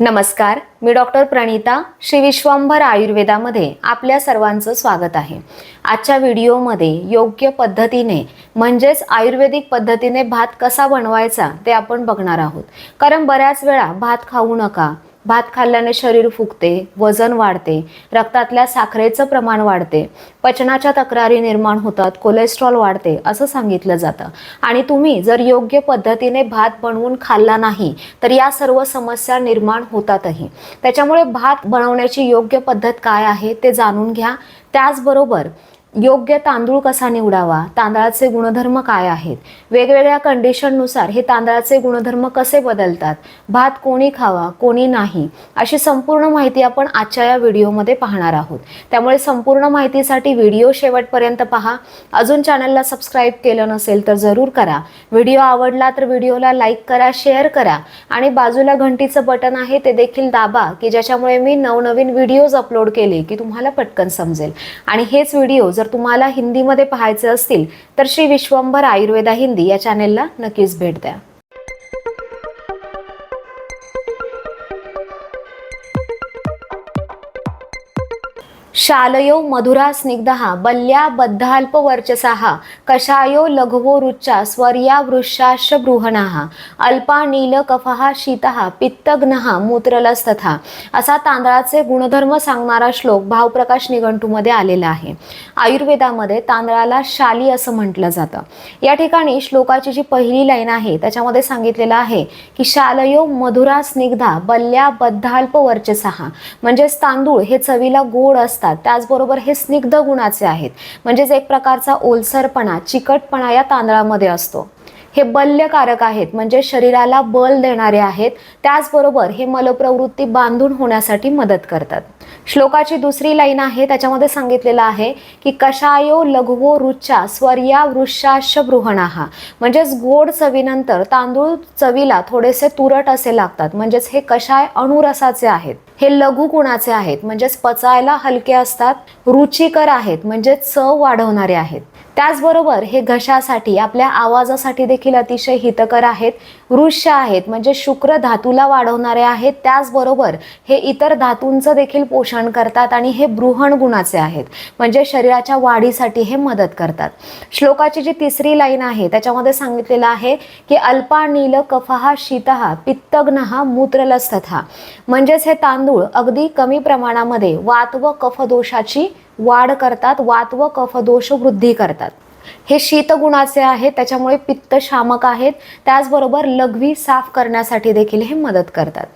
नमस्कार मी डॉक्टर प्रणिता श्री विश्वंभर आयुर्वेदामध्ये आपल्या सर्वांचं स्वागत आहे. आजच्या व्हिडिओमध्ये योग्य पद्धतीने म्हणजेच आयुर्वेदिक पद्धतीने भात कसा बनवायचा ते आपण बघणार आहोत. कारण बऱ्याच वेळा भात खाऊ नका भात खाल्ल्याने शरीर फुगते वजन वाढते रक्तातल्या साखरेचं प्रमाण वाढते पचनाच्या तक्रारी निर्माण होतात कोलेस्ट्रॉल वाढते असं सांगितलं जातं. आणि तुम्ही जर योग्य पद्धतीने भात बनवून खाल्ला नाही तर या सर्व समस्या निर्माण होतातही. त्याच्यामुळे भात बनवण्याची योग्य पद्धत काय आहे ते जाणून घ्या. त्याचबरोबर योग्य तांदूळ कसा निवडावा? तांदळाचे गुणधर्म काय आहेत? वेगवेगळ्या कंडिशननुसार हे तांदळाचे गुणधर्म कसे बदलतात? भात कोणी खावा कोणी नाही? अशी संपूर्ण माहिती आपण आजच्या या व्हिडिओमध्ये पाहणार आहोत. त्यामुळे संपूर्ण माहितीसाठी व्हिडिओ शेवटपर्यंत पहा. अजून चॅनलला सबस्क्राईब केलं नसेल तर जरूर करा. व्हिडिओ आवडला तर व्हिडिओला लाईक करा शेअर करा. आणि बाजूला घंटीचं बटन आहे ते देखील दाबा की ज्याच्यामुळे मी नवनवीन व्हिडिओज अपलोड केले की तुम्हाला पटकन समजेल. आणि हेच व्हिडिओ जर तुम्हाला हिंदीमध्ये पाहायचे असतील तर श्री विश्वंभर आयुर्वेदा हिंदी या चॅनेलला नक्कीच भेट द्या. शालयो मधुरा स्निग्धः बल्या बद्धाल्प वर्चसाहा कषायो लघवो रुच्चा स्वर्या वृषाश बृहणाः अल्पा नील कफः शीतः पित्तघ्नः मूत्रलस्तथा. असा तांदळाचे गुणधर्म सांगणारा श्लोक भावप्रकाश निघंटूमध्ये आलेला आहे. आयुर्वेदामध्ये तांदळाला शाली असं म्हटलं जातं. या ठिकाणी श्लोकाची जी पहिली लाईन आहे त्याच्यामध्ये सांगितलेलं आहे की शालयो मधुरा स्निग्धा बल्या बद्धाल्प वर्चसाहा म्हणजेच तांदूळ हे चवीला गोड असतात. त्याचबरोबर हे स्निग्ध गुणाचे आहेत. म्हणजेच एक प्रकारचा ओलसरपणा चिकटपणा या तांदळामध्ये असतो. हे बल्यकारक आहेत म्हणजे शरीराला बल देणारे आहेत त्याचबरोबर हे मलप्रवृत्ती बांधून होण्यासाठी मदत करतात. श्लोकाची दुसरी लाईन आहे त्याच्यामध्ये सांगितलेलं आहे की कषायो लघवो रुच्चा स्वर्या वृक्षाश बृहणाहा म्हणजेच गोड चवीनंतर तांदूळ चवीला थोडेसे तुरट असे लागतात म्हणजेच हे कषाय अणुरसाचे आहेत. हे लघु गुणाचे आहेत म्हणजेच पचायला हलके असतात रुचिकर आहेत म्हणजे चव वाढवणारे आहेत. त्याचबरोबर हे घशासाठी आपल्या आवाजासाठी देखील अतिशय हितकर आहेत वृक्ष आहेत. म्हणजे शुक्र धातूला वाढवणारे आहेत. त्याचबरोबर हे इतर धातूंचं देखील पोषण करतात आणि हे बृहण गुणाचे आहेत. म्हणजे शरीराच्या वाढीसाठी हे मदत करतात. श्लोकाची जी तिसरी लाईन आहे त्याच्यामध्ये सांगितलेलं आहे की अल्पा नील कफहा शीतहा पित्तग्नहा मूत्रलस्तथा. म्हणजेच हे तांदूळ अगदी कमी प्रमाणामध्ये वात व कफदोषाची वाढ करतात वात व कफदोष वृद्धी करतात. हे शीतगुणाचे आहेत त्याच्यामुळे पित्त शामक आहेत. त्याचबरोबर लघवी साफ करण्यासाठी देखील हे मदत करतात.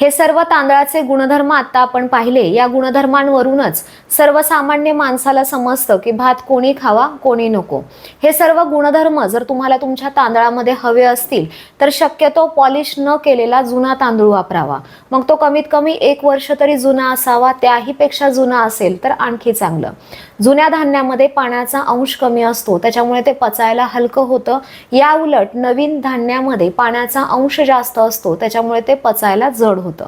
हे सर्व तांदळाचे गुणधर्म आता आपण पाहिले. या गुणधर्मांवरूनच सर्वसामान्य माणसाला समजतं की भात कोणी खावा कोणी नको. हे सर्व गुणधर्म जर तुम्हाला तुमच्या तांदळामध्ये हवे असतील तर शक्यतो पॉलिश न केलेला जुना तांदूळ वापरावा. मग तो कमीत कमी एक वर्ष तरी जुना असावा त्याही पेक्षा जुना असेल तर आणखी चांगलं. जुन्या धान्यामध्ये पाण्याचा अंश कमी असतो त्याच्यामुळे ते पचायला हलकं होतं. या उलट नवीन धान्यामध्ये पाण्याचा अंश जास्त असतो त्याच्यामुळे ते पचायला जड होतं.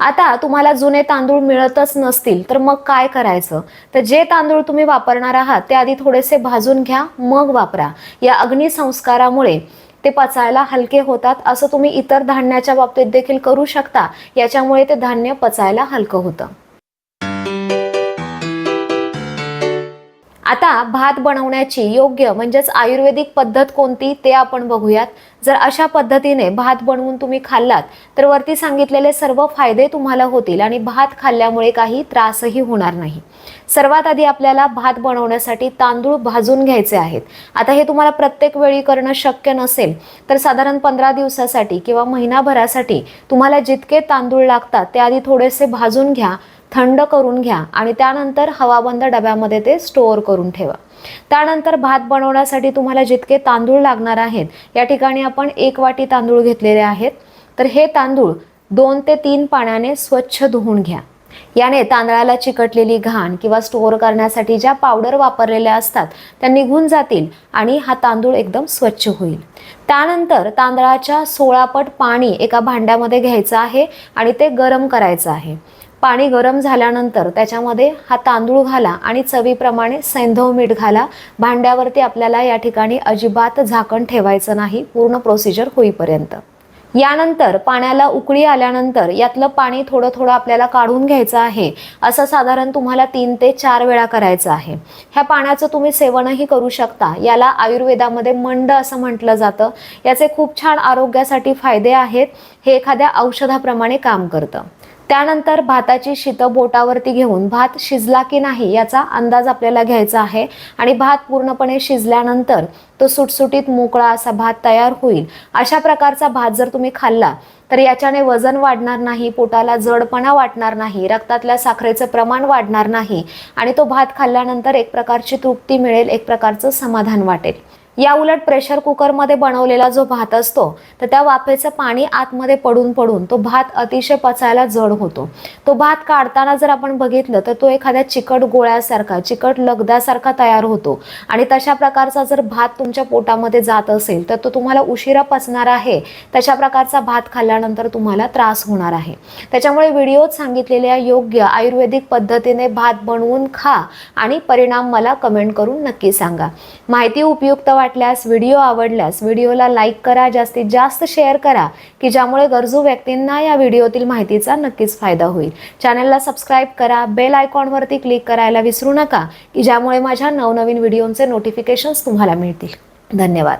आता तुम्हाला जुने तांदूळ मिळतच नसतील तर मग काय करायचं? तर जे तांदूळ तुम्ही वापरणार आहात ते आधी थोडेसे भाजून घ्या मग वापरा. या अग्निसंस्कारामुळे ते पचायला हलके होतात. असं तुम्ही इतर धान्याच्या बाबतीत देखील करू शकता. याच्यामुळे ते धान्य पचायला हलकं होतं. आता भात बनवण्याची योग्य म्हणजेच आयुर्वेदिक पद्धत कोणती ते आपण बघूयात. जर अशा पद्धतीने भात बनवून तुम्ही खाल्लात तर वरती सांगितलेले सर्व फायदे तुम्हाला होतील आणि भात खाल्ल्यामुळे काही त्रासही होणार नाही. सर्वात आधी आपल्याला भात बनवण्यासाठी तांदूळ भाजून घ्यायचे आहेत. आता हे तुम्हाला प्रत्येक वेळी करणं शक्य नसेल तर साधारण पंधरा दिवसासाठी किंवा महिनाभरासाठी तुम्हाला जितके तांदूळ लागतात ते आधी थोडेसे भाजून घ्या. थंड करून घ्या आणि त्यानंतर हवाबंद डब्यामध्ये ते स्टोअर करून ठेवा. त्यानंतर भात बनवण्यासाठी तुम्हाला जितके तांदूळ लागणार आहेत या ठिकाणी आपण एक वाटी तांदूळ घेतलेले आहेत. तर हे तांदूळ दोन ते तीन पाण्याने स्वच्छ धुवून घ्या. याने तांदळाला चिकटलेली घाण किंवा स्टोअर करण्यासाठी ज्या पावडर वापरलेल्या असतात त्या निघून जातील आणि हा तांदूळ एकदम स्वच्छ होईल. त्यानंतर तांदळाच्या सोळापट पाणी एका भांड्यामध्ये घ्यायचं आहे आणि ते गरम करायचं आहे. पाणी गरम झाल्यानंतर त्याच्यामध्ये हा तांदूळ घाला आणि चवीप्रमाणे सैंधव मीठ घाला. भांड्यावरती आपल्याला या ठिकाणी अजिबात झाकण ठेवायचं नाही. पूर्ण प्रोसिजर होईपर्यंत. यानंतर पाण्याला उकळी आल्यानंतर यातलं पाणी थोडं थोडं आपल्याला काढून घ्यायचं आहे. असं साधारण तुम्हाला तीन ते चार वेळा करायचं आहे. ह्या पाण्याचं तुम्ही सेवनही करू शकता. याला आयुर्वेदामध्ये मंड असं म्हटलं जातं. याचे खूप छान आरोग्यासाठी फायदे आहेत. हे एखाद्या औषधाप्रमाणे काम करतं. त्यानंतर भाताची शीतं बोटावरती घेऊन भात शिजला की नाही याचा अंदाज आपल्याला घ्यायचा आहे. आणि भात पूर्णपणे शिजल्यानंतर तो सुटसुटीत मोकळा असा भात तयार होईल. अशा प्रकारचा भात जर तुम्ही खाल्ला तर याच्याने वजन वाढणार नाही पोटाला जडपणा वाटणार नाही रक्तातल्या साखरेचं प्रमाण वाढणार नाही आणि तो भात खाल्ल्यानंतर एक प्रकारची तृप्ती मिळेल एक प्रकारचं समाधान वाटेल. या उलट प्रेशर कुकरमध्ये बनवलेला जो भात असतो तर त्या वाफेचं पाणी आतमध्ये पडून पडून तो भात अतिशय पचायला जड होतो. तो भात काढताना जर आपण बघितलं तर तो एखाद्या चिकट गोळ्यासारखा चिकट लगद्यासारखा तयार होतो. आणि तशा प्रकारचा जर भात तुमच्या पोटामध्ये जात असेल तर तो तुम्हाला उशिरा पचणार आहे. तशा प्रकारचा भात खाल्ल्यानंतर तुम्हाला त्रास होणार आहे. त्याच्यामुळे व्हिडिओत सांगितलेल्या योग्य आयुर्वेदिक पद्धतीने भात बनवून खा आणि परिणाम मला कमेंट करून नक्की सांगा. माहिती उपयुक्त वाटल्यास व्हिडिओ आवडल्यास व्हिडिओला लाईक करा जास्तीत जास्त शेअर करा की ज्यामुळे गरजू व्यक्तींना या व्हिडिओतील माहितीचा नक्कीच फायदा होईल. चॅनलला सबस्क्राईब करा बेल आयकॉनवरती क्लिक करायला विसरू नका की ज्यामुळे माझ्या नवनवीन व्हिडिओंचे नोटिफिकेशन्स तुम्हाला मिळतील. धन्यवाद.